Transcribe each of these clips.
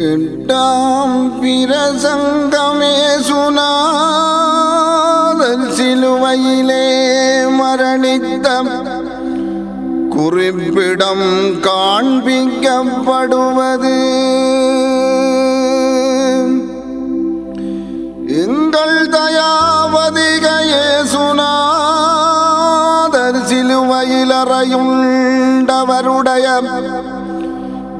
எட்டாம் பிரசங்கமே சுனாதல் சிலுவையிலே மரணித்த குறிப்பிடம் காண்பிக்கப்படுவது எங்கள் தயாவதிகையே சுனாதர் சிலுவையில்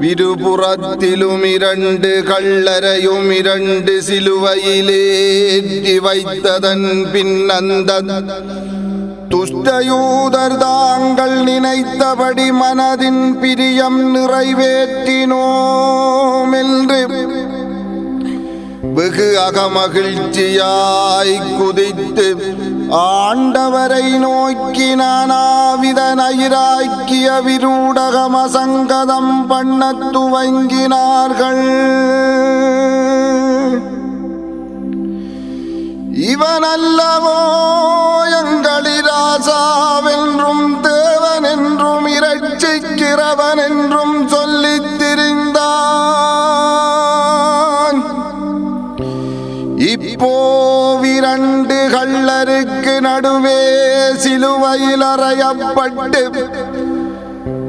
அறையுண்டவருடைய விருபுறத்திலும் இரண்டு கள்ளரையும் இரண்டு சிலுவையிலேற்றி வைத்ததன் பின் அந்த துஷ்டயூதர் தாங்கள் நினைத்தபடி மனதின் பிரியம் நிறைவேற்றினோம் என்று வெகு அகமகிழ்ச்சியாய் குதித்து ஆண்டவரை நோக்கி நானாவித நயிராக்கிய விரூடகம் அசங்கதம் பண்ண துவங்கினார்கள். இவனல்லவோ எங்களிராசாவென்றும் தேவன் என்றும் இரட்சிக்கிறவன் என்றும் சொல் நடுவே சிலுவையில் அறையப்பட்டு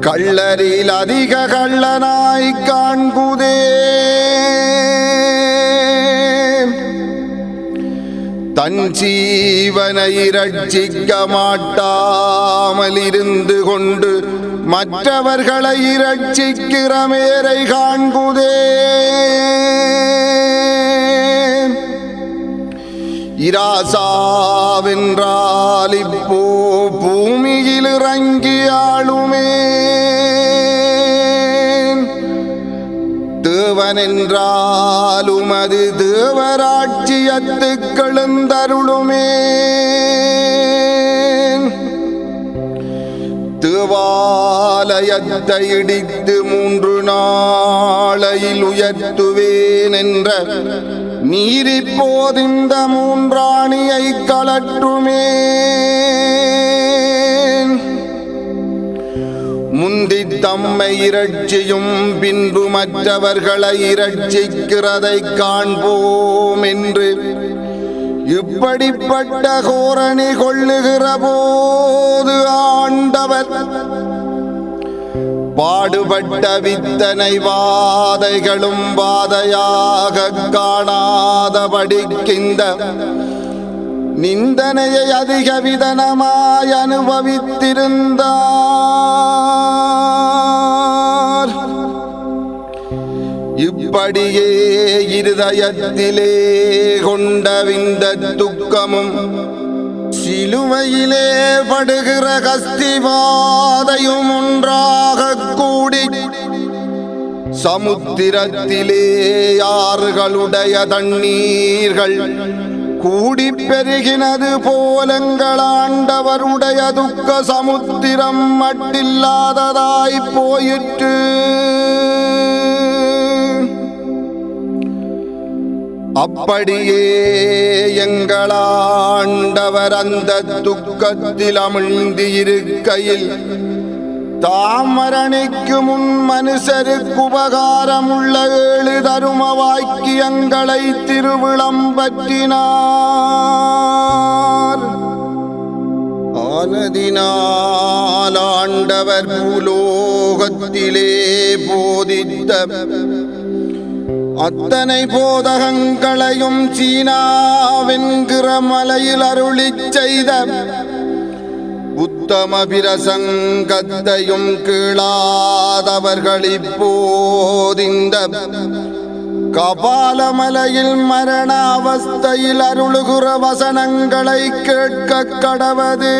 கள்ளரில் அதிக கள்ளனாய் காண்குதே. தன் ஜீவனை இரட்சிக்க மாட்டாமல் இருந்து கொண்டு மற்றவர்களை இரட்சிக்கிற மேரை காண்குதே. இராசாவென்றால் இப்போ பூமியில் இறங்கி ஆளுமே தேவன் அது தேவராட்சியத்துக் எழுந்தருளுமே தேவாலயத்தை இடித்து மூன்று நாளையில் உயர்த்துவேன் என்ற நீரிப்போதிந்த மூன்றாணியை கலட்டுமே முந்தி தம்மை இரட்சியும் பின்பு மற்றவர்களை இரட்சிக்கிறதை காண்போம் என்று இப்படிப்பட்ட கோரணி கொள்ளுகிற போது ஆண்டவர் பாடுபட்ட வித்தனை வாதைகளும் வாதையாக காணாத படிக்கின்ற நிந்தனையை அதிக விதனமாய் அனுபவித்திருந்தார். இப்படியே இருதயத்திலே கொண்ட விந்த துக்கமும் சிலுவையிலே படுகிற கஸ்திவாதையும் ஒன்றாக கூடி சமுத்திரத்திலே யார்களுடைய தண்ணீர்கள் கூடி பெருகினது போலங்களாண்டவருடைய துக்க சமுத்திரம் மட்டில்லாததாய் போயிற்று. அப்படியே எங்களாண்டவர் அந்த துக்கத்தில் அமிழ்ந்து இருக்கையில் தாமரணிக்கு முன் மனுஷருக்கு உபகாரமுள்ள ஏழு தரும வாக்கியங்களை திருவிளம்பற்றினார் ஆனதினால் ஆண்டவர் பூலோகத்திலே போதித்த அத்தனை போதகங்களையும் சீனாவென்கிற மலையில் அருளி செய்த உத்தம பிரசங்கத்தையும் கீழாதவர்கள் இப்போதிந்த கபாலமலையில் மரண அவஸ்தையில் அருளுகிற வசனங்களை கேட்க கடவது.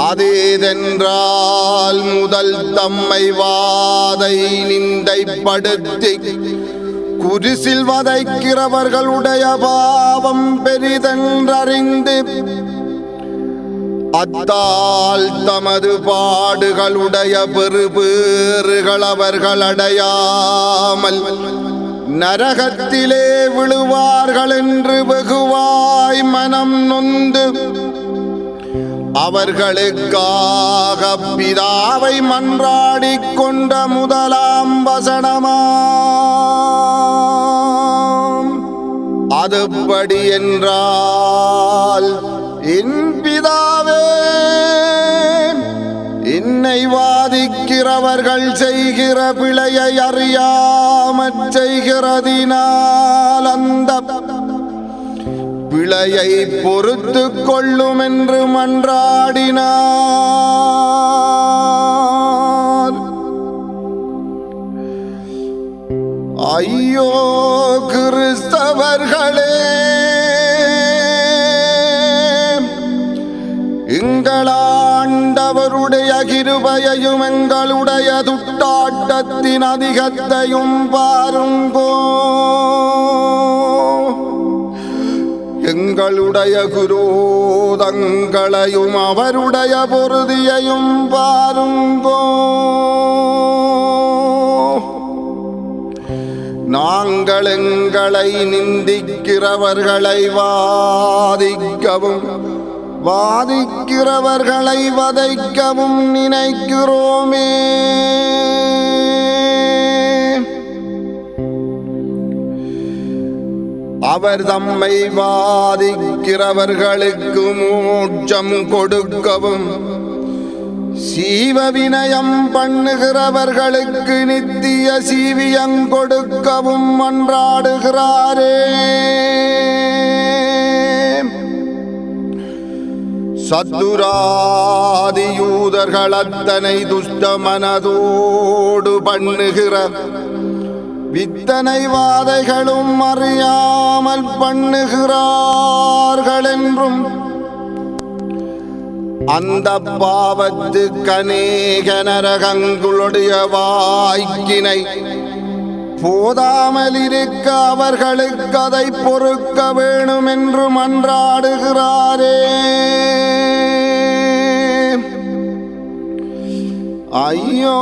அதேதென்றால் முதல் தம்மை வாதை நிந்தைப்படுத்தி குரிசில் வதைக்கிறவர்களுடைய பாவம் பெரிதென்றறிந்து அத்தால் தமது பாடுகளுடைய பெறுபேறுகள் அவர்கள் அடையாமல் நரகத்திலே விழுவார்கள் என்று வெகுவாய் மனம் நொந்து அவர்களுக்காக பிதாவை மன்றாடி கொண்ட முதலாம் வசனமா அதுபடி என்றால் என் பிதாவே என்னை வாதிக்கிறவர்கள் செய்கிற பிழையை அறியாமற் செய்கிறதினால் அந்த பிழையை பொறுத்து கொள்ளும் என்று மன்றாடினார். ஐயோ கிறிஸ்தவர்களே எங்களாண்டவருடைய கிருபையையும் எங்களுடைய துட்டாட்டத்தின் அதிகத்தையும் பாருங்கோ. எங்களுடைய குரோதங்களையும் அவருடைய பொருதியையும் பாருங்கோ. நாங்கள் எங்களை நிந்திக்கிறவர்களை வாதிக்கவும் வாதிக்கிறவர்களை வதைக்கவும் நினைக்கிறோமே. அவர் தம்மை வாதிக்கிறவர்களுக்கு மோட்சம் கொடுக்கவும் சீவ வினயம் பண்ணுகிறவர்களுக்கு நித்திய சீவியம் கொடுக்கவும் மன்றாடுகிறாரே. சத்துராதியூதர்கள் அத்தனை துஷ்ட மனதோடு பண்ணுகிற வித்தனை வாதைகளும் அறியாமல் பண்ணுகிறார்கள் என்றும் அந்த பாவத்து கனேக நரகங்களுடைய வாய்க்கினை போதாமல் இருக்க அவர்களுக்கு அதை பொறுக்க வேணும் என்று மன்றாடுகிறாரே. ஐயோ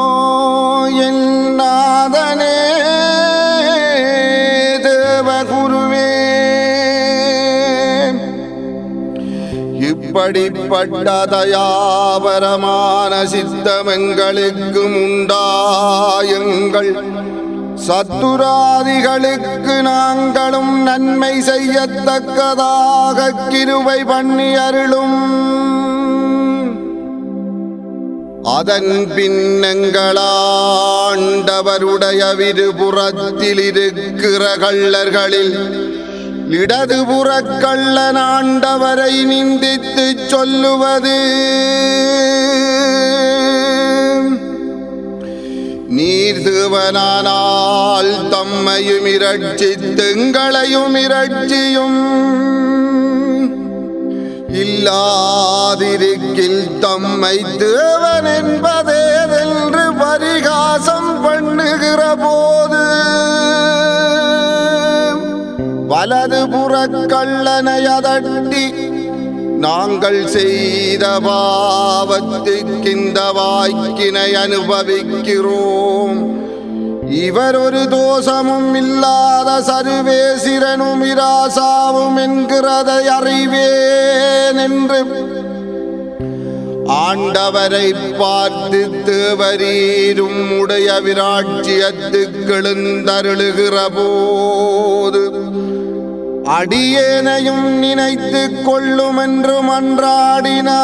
என் நாதனே இப்படிப்பட்ட தயாபரமான சித்தமெங்களுக்கு உண்டாயுங்கள் சத்துராதிகளுக்கு நாங்களும் நன்மை செய்யத்தக்கதாக கிருவை பண்ணி அருளும் அதன் பின்னங்களாண்டவருடைய விருபுறத்தில் இருக்கிற கள்ளர்களில் இடதுபுற கள்ளன் ஆண்டவரை நிந்தித்து சொல்லுவது. நீர் தேவனானால் தம்மையும் இரட்சி இரட்சித்துங்களையும் இரட்சியும். இல்லாதிருக்கில் தம்மை தேவன் என்பதேதென்று பரிகாசம் பண்ணுகிற போது வலது புறக்கள்ளனையதட்டி நாங்கள் செய்த பாவத்துக்கு இந்த வாய்க்கினை அனுபவிக்கிறோம். இவர் ஒரு தோஷமும் இல்லாத சர்வேசிரனும் இராசாவும் என்கிறதை அறிவேன் என்று ஆண்டவரை பார்த்து தேவரீரும் உடைய விராட்சியத்துக்கெழுந்தருளுகிற போது அடியேனையும் நினைத்து கொள்ளும் என்று மன்றாடினான்.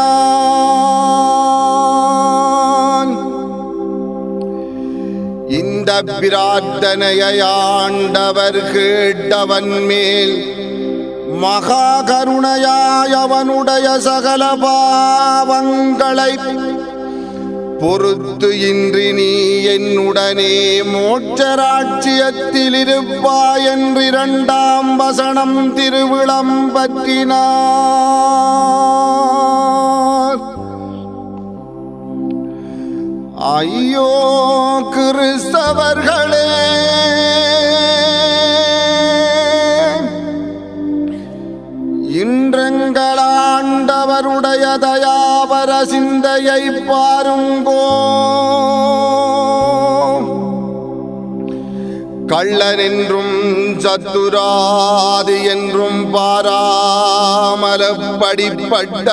இந்த பிரார்த்தனையை ஆண்டவர் கேட்டவன் மேல் மகா கருணையாய் அவனுடைய சகல பாவங்களை பொறுத்து இன்றி நீ என்னுடனே மோட்சராட்சியத்தில் இருப்பாய் என்று இரண்டாம் வசனம் திருவிழம் பற்றினார். ஐயோ கிறிஸ்தவர்களே! எங்களாண்டவருடைய தயாபர சிந்தையை பாருங்கோ. கள்ளனென்றும் சத்துராது என்றும் பாராமலப்படிப்பட்ட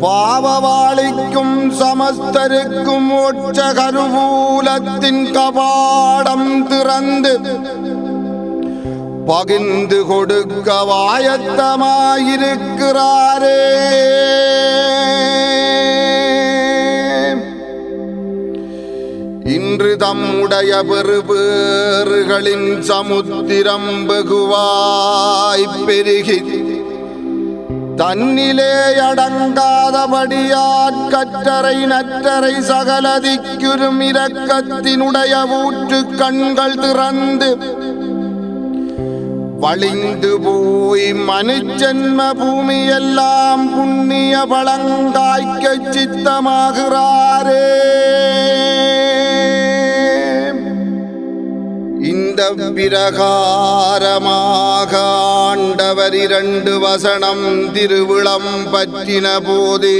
பாவவாளிக்கும் சமஸ்தருக்கும் ஒற்ற கருவூலத்தின் கபாடம் திறந்து பகிர்ந்து கொடுக்க வாயத்தமாயிருக்கிறாரே இன்று தம்முடைய பெறுபேறுகளின் சமுத்திரம் வெகுவாய் பெருகி தன்னிலே அடங்காதபடியாற் கற்றரை நற்றரை சகலதிக்குரும் இரக்கத்தினுடைய ஊற்று கண்கள் திறந்து வழிந்து போய் மனுஜன்ம பூமியெல்லாம் புண்ணிய பழங்காய்க்க சித்தமாகிறாரே. இந்த பிரகாரமாக ஆண்டவர் இரண்டு வசனம் திருவிழம் பற்றின போதே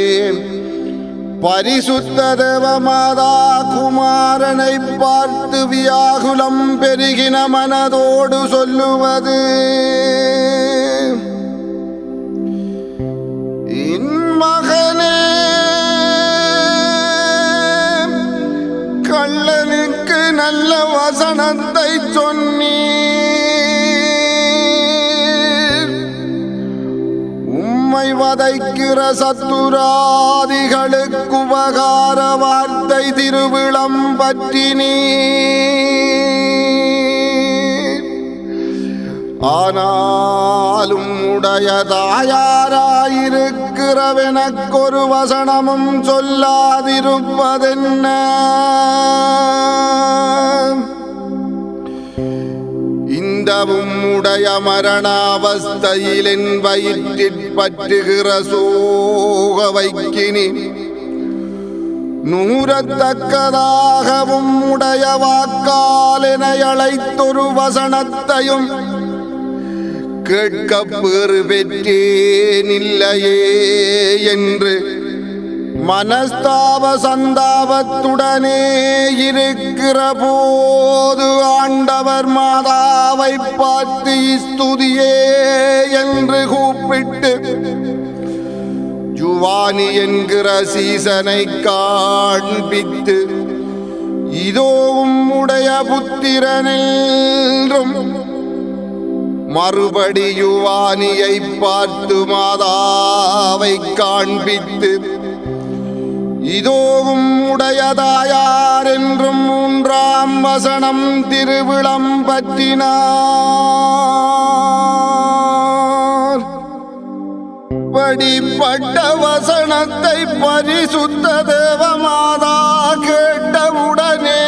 பரிசுத்த தேவமாதா குமாரனை பார்த்து வியாகுலம் பெருகின மனதோடு சொல்லுவது. இன்மகனே கள்ளனுக்கு நல்ல வசனத்தை சொன்னீர். வதைக்கிற சத்துராதிகளுக்கு உபகார வார்த்தை திருவிழம் பற்றினீ. ஆனாலும் உடைய தாயாராயிருக்கிறவெனக்கொரு வசனமும் சொல்லாதிருப்பதென்ன? இந்த உடைய மரணாவஸ்தையில் என் வயிற்றிற் பற்றுகிற சோக வைக்கினி. நூறத்தக்கதாகவும் உடைய வாக்காலினை அழைத்தொரு வசனத்தையும் கேட்க பெறு பெற்றேனில்லையே என்று மனஸ்தாப சந்தாபத்துடனே இருக்கிற போது ஆண்டவர் மாதாவை பார்த்து ஸ்துதியே என்று கூப்பிட்டு ஜுவானி என்கிற சீசனை காண்பித்து இதோ உம்முடைய புத்திரனென்றும் மறுபடி யுவானியை பார்த்து மாதாவை காண்பித்து இதோவும் உடையதாயார் என்றும் மூன்றாம் வசனம் திருவிழம் பற்றினார். படிப்பட்ட வசனத்தை பரிசுத்த தேவமாதா கேட்டவுடனே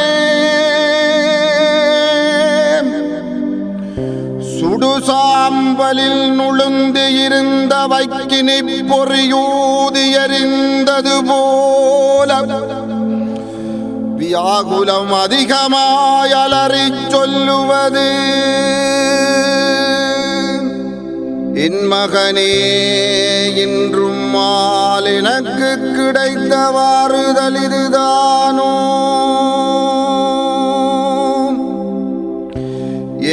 சுடுசாம்பலில் நுழுந்து இருந்த வைக்கினை பொறியூதி எறிந்தது போல வியாகுலம் அதிகமாய் அலறிச் சொல்லுவது. என் மகனே இன்றும் மால் எனக்கு கிடைத்த வாறுதல் இதுதானோ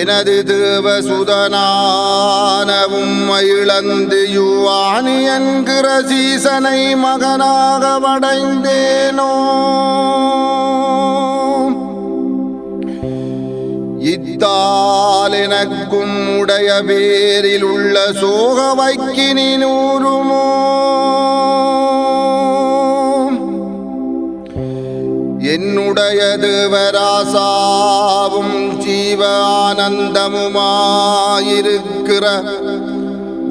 எனது தேவசுதனானவும் இழந்து யுவானி என்கிற சீசனை மகனாக வடைந்தேனோ இத்தால் எனக்கும் உடைய பேரில் உள்ள சோக வைக்கினி நூறுமோ? என்னுடைய தேவராசாவும் ஜீவா ஆனந்தமுமாயிருக்கிற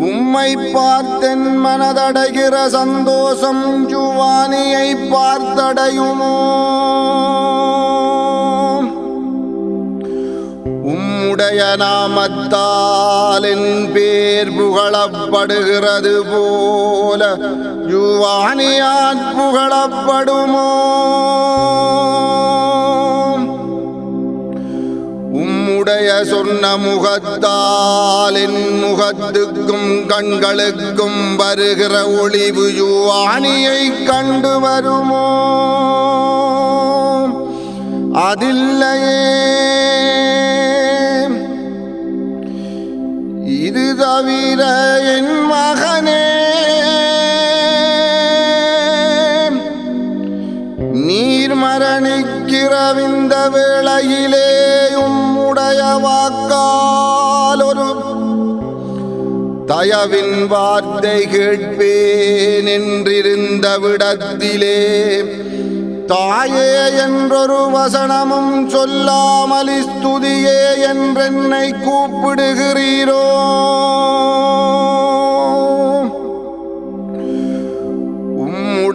உம்மை பார்த்தென் மனதடைகிற சந்தோஷம் ஜுவானியை பார்த்தடையுமோ? உம்முடைய நாமத்தால் என் பேர் புகழப்படுகிறது போல யுவானியான் புகழப்படுமோ? உடைய சொன்ன முகத்தால் என் முகத்துக்கும் கண்களுக்கும் வருகிற ஒளிவு யுவானியை கண்டு வருமோ? அதில்லையே. இது தவிர என் மகனே. நீர் மரணிக்கிறவிந்த வேளையிலே உம்முடைய வாக்கால் ஒரு தயவின் வார்த்தை கேட்பேன் என்றிருந்த விடத்திலே. தாயே என்றொரு வசனமும் சொல்லாமலி ஸ்துதியே என்றென்னை கூப்பிடுகிறீரோ.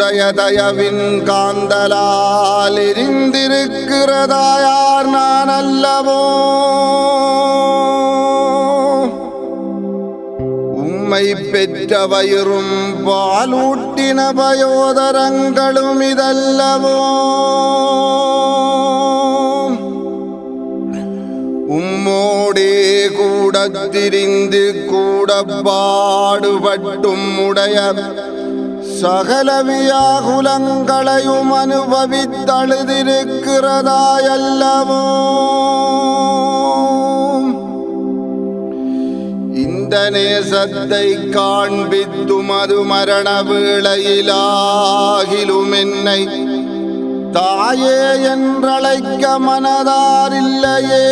உம்முடைய தயவின் காந்தலால் எரிந்திருக்கிறதாயார் நான் அல்லவோ? உம்மை பெற்ற வயிறும் பாலூட்டின பயோதரங்களும் இதல்லவோ? உம்மோடே கூட திரிந்து கூட பாடுபட்டும் உடைய சகல வியாகுலங்களையும் அனுபவித்தழுதிருக்கிறதாயல்லவோ. இந்த நேசத்தை காண்பித்தும் அது மரண வேளையிலாகிலும் என்னை தாயே என்றழைக்க மனதாரில்லையே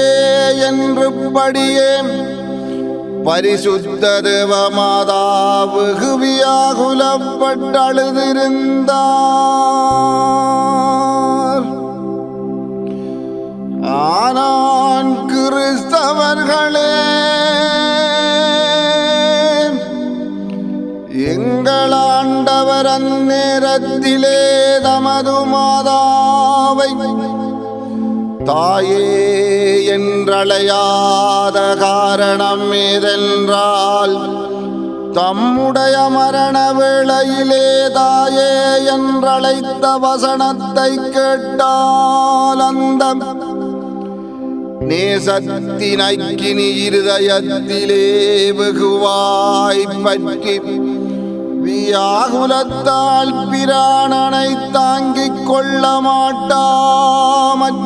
என்று படியேன். பரிசுத்த தேவமாதா வெகுவியாகுலப்பட்டழுதிருந்தார் ஆனான் கிறிஸ்தவர்களே எங்கள் ஆண்டவர் அந்நேரத்திலே தமது மாதாவை தாயே என்றழையாத காரணம் ஏதென்றால் தம்முடைய மரண வேளையிலே தாயே என்றழைத்த வசனத்தை கேட்டால் அந்த நேசத்தினைக்கினி இருதயத்திலே வெகுவாய் பற்றி வியாகுலத்தால் பிராணனை தாங்கிக் கொள்ள மாட்டாமற்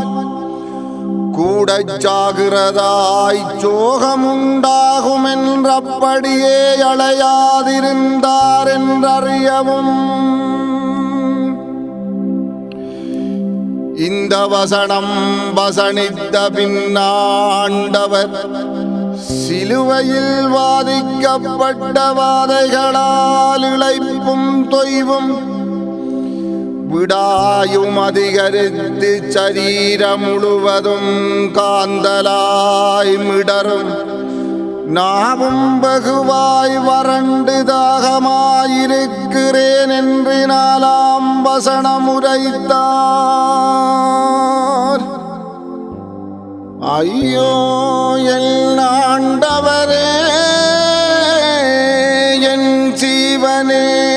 கூட சாகிறதாய் சோகமுண்டாகும் என்றபடியே அழையாதிருந்தார் என்றறியவும் இந்த வசனம் வசனித்த பின்னாண்டவர் சிலுவையில் வாதிக்கப்பட்ட வாதைகளால் இழைப்பும் தொய்வும் விடாயும் அதிகரித்து சரீரம் முழுவதும் காந்தலாய் மிடரும். நாவும் வெகுவாய் வறண்டு தாகமாயிருக்கிறேன் என்று நாலாம் வசனமுரைத்தார். ஐயோ எல் ஆண்டவரே என் ஜீவனே.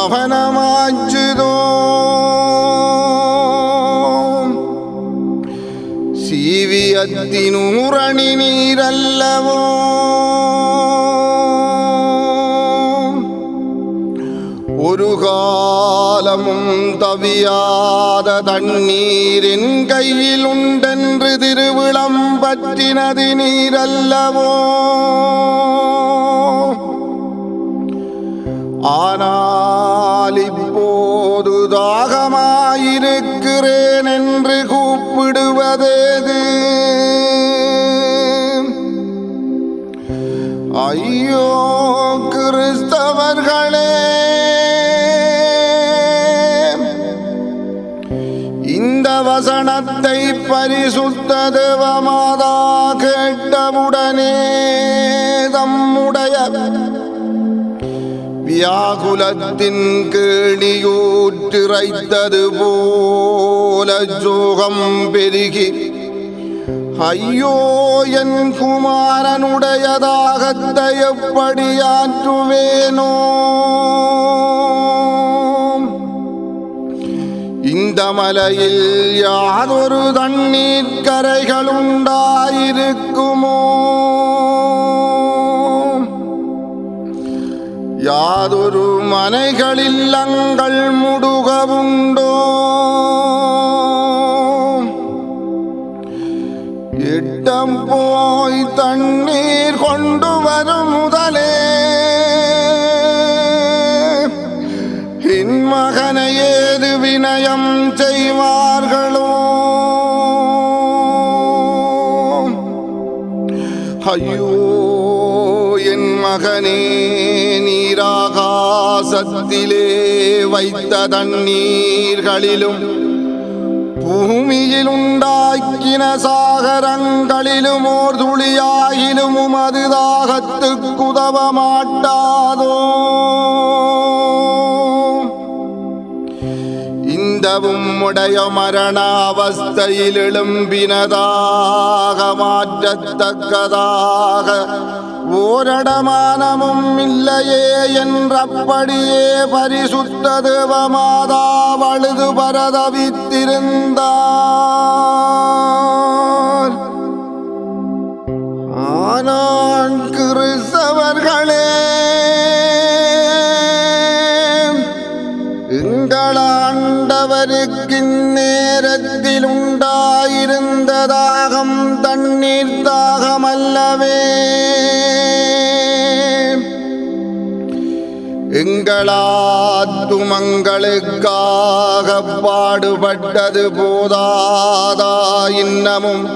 தவனமாச்சுதோ சீவியத்தினூரணி நீரல்லவோ. ஒரு காலமும் தவியாத தண்ணீரின் கையில் உண்டென்று திருவிழம் பற்றினது நீரல்லவோ. ஆனால் இப்போது தாகமாயிருக்கிறேன் என்று கூப்பிடுவதேது? ஐயோ கிறிஸ்தவர்களே இந்த வசனத்தை பரிசுத்த தேவமாதா கேட்டவுடனே தம்முடைய வியாகுலத்தின் கேணியூற்றிரைத்தது போல ஜோகம் பெருகி ஐயோ என் குமாரனுடைய தாகத்தை எப்படி ஆற்றுவேனோ? இந்த மலையில் யாதொரு தண்ணீர் கரைகளுண்டாயிருக்குமோ யாதொரு மனைகளில் அங்கள் முடுகவுண்டோ? இட்டம் போய் தண்ணீர் கொண்டு வரும் முதலே. இன்மகனை ஏது வினயம் செய்வார்களோ? ஐயோ என் மகனே. நீராகாசத்திலே வைத்த தண்ணீர்களிலும் பூமியில் உண்டாக்கின சாகரங்களிலும் ஓர் துளியாயிலும் உமது தாகத்துக்கு உதவ மாட்டாதோ இந்தவும் உடைய மரண அவஸ்தையில் எழும்பினதாக மாற்றத்தக்கதாக ஓரடமானமும் இல்லையே என்றபடியே பரிசுத்த தேவமாதா வழுது பரதவித்திருந்தார். ஆனான் கிறிஸ்தவர்களே ஆண்டவருக்கு நேரத்தில் உண்டாயிருந்த தாகம் தண்ணீர் தாகமல்லவே. எங்களாத்துமங்களுக்காக பாடுபட்டது போதாதா இன்னமும்.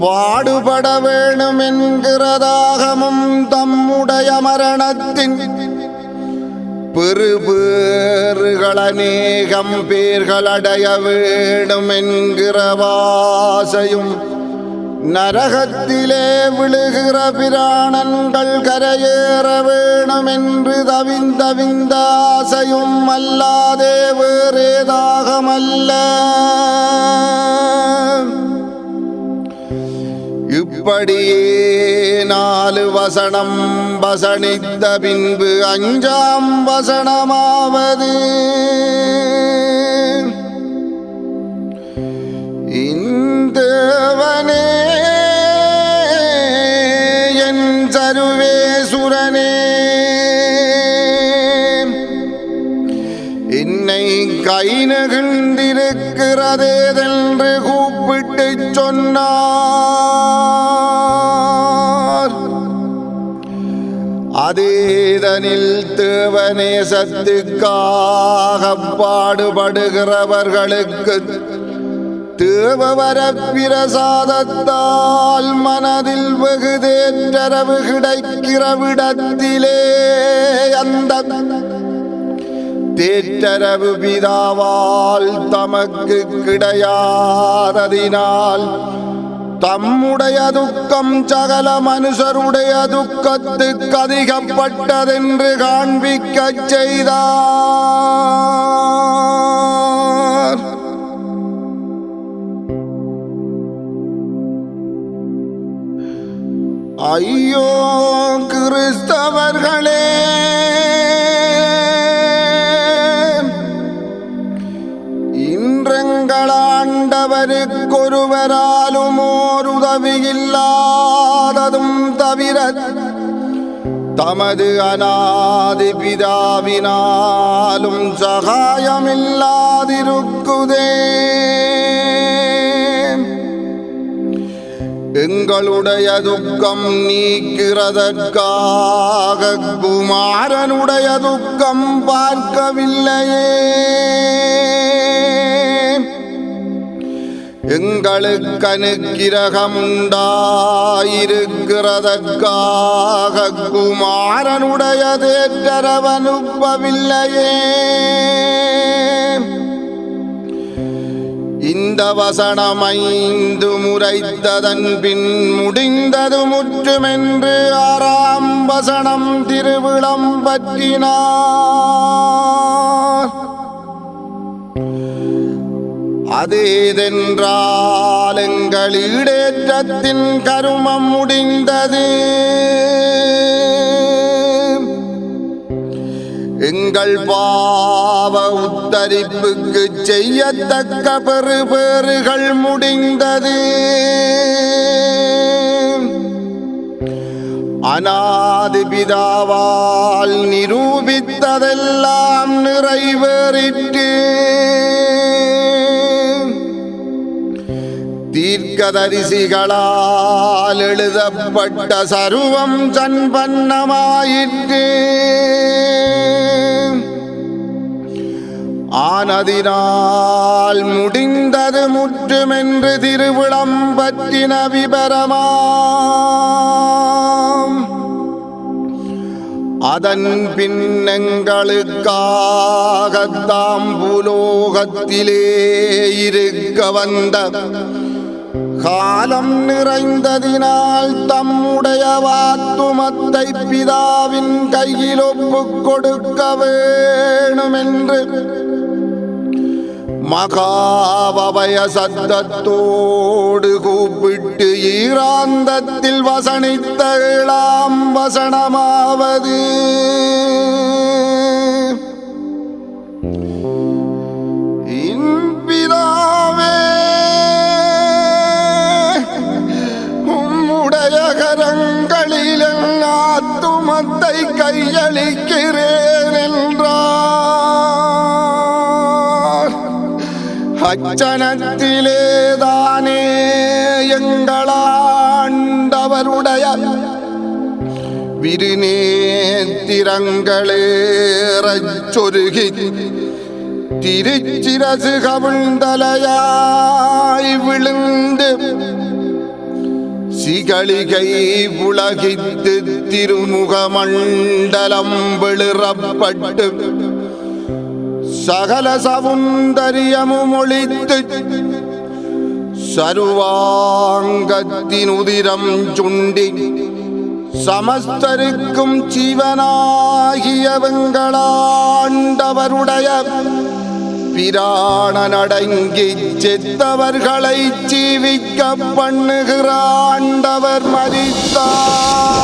பாடுபட வேணும் என்கிறதாகமும் தம்முடைய மரணத்தின் பெருபேறுகளநேகம் பேர்களடைய வேணும் என்கிற வாசையும் நரகத்திலே விழுகிற பிராணன்கள் கரையேற வேணும் என்று தவிந்தவிந்த ஆசையும் அல்லாதே வேறேதாகமல்ல இப்படியே நாலு வசனம் வசனித்த பின்பு அஞ்சாம் வசனமாவது. இந்தவனே என் சருவேசுரனே என்னை கை நகிழ்ந்திருக்கிறதேதென்று கூப்பிட்டு சொன்னார். அதேதனில் தேவநேசத்துக்காக பாடுபடுகிறவர்களுக்கு தேவவர பிரசாதத்தால் மனதில் வெகுதேற்றரவு கிடைக்கிற விடத்திலே அந்த தேற்றரவு பிதாவால் தமக்கு கிடையாததினால் தம்முடைய துக்கம் சகல மனுஷருடைய துக்கத்துக்கு அதிகப்பட்டதென்று காண்பிக்கச் செய்தார். ஐயோ கிறிஸ்தவர்களே. இன்றெங்களாண்டவருக்கொருவராலும் ஓர் உதவியில்லாததும் தவிர தமது அநாதி பிதாவினாலும் சகாயமில்லாதிருக்குதே எங்களுடைய துக்கம் நீக்கிறதற்காக குமாரனுடைய துக்கம் பார்க்கவில்லையே எங்களுக்கு அனுக்கிரகம்ண்டாயிருக்கிறதற்காக குமாரனுடைய தேற்றரவனுப்பவில்லையே இந்த வசனம் ஐந்து முறைத்ததன் பின் முடிந்தது முற்றுமென்று ஆறாம் வசனம் திருவிழம் பற்றினார் அதேதென்றால் எங்கள் ஈடேற்றத்தின் கருமம் முடிந்தது. எங்கள் பாவ உத்தரிப்புக்கு செய்யத்தக்க பெறுபேறுகள் முடிந்தது. அநாதி பிதாவால் நிரூபித்ததெல்லாம் நிறைவேறிற்று. தீர்க்கதரிசிகளால் எழுதப்பட்ட சருவம் சன்பன்னமாயிற்று. ஆனதினால் முடிந்தது முற்றுமென்று திருவிழம் பற்றின விபரமாம். அதன் பின்னங்களுக்காகத்தாம் பூலோகத்திலே இருக்க வந்த காலம் நிறைந்ததினால் தம்முடைய வாத்துமத்தை பிதாவின் கையில் ஒப்புக் கொடுக்க வேணுமென்று மகாவபய சத்தத்தோடு கூப்பிட்டு ஈராந்தத்தில் வசனித்த இளாம் வசனமாவது. இன்பிதாவே ஆத்துமத்தை கையளிக்கிறேன் என்றார் அச்சனத்திலே தானே எங்களாண்டவருடைய விருநேத்திரங்களேறச் சொருகி திருச்சிரசு கவிழ்ந்தலையாய் விழுந்து சிகளிகை உலகித்து திருமுகமண்டலம் வெளிறப்பட்டு சகல சவுந்தரியமும் ஒழித்து சருவாங்கத்தின் உதிரம் சுண்டி சமஸ்தருக்கும் சிவனாகியவங்களாண்டவருடைய பிராணனடங்கி செத்தவர்களை ஜீவிக்க பண்ணுகிறாண்டவர் மறித்தார்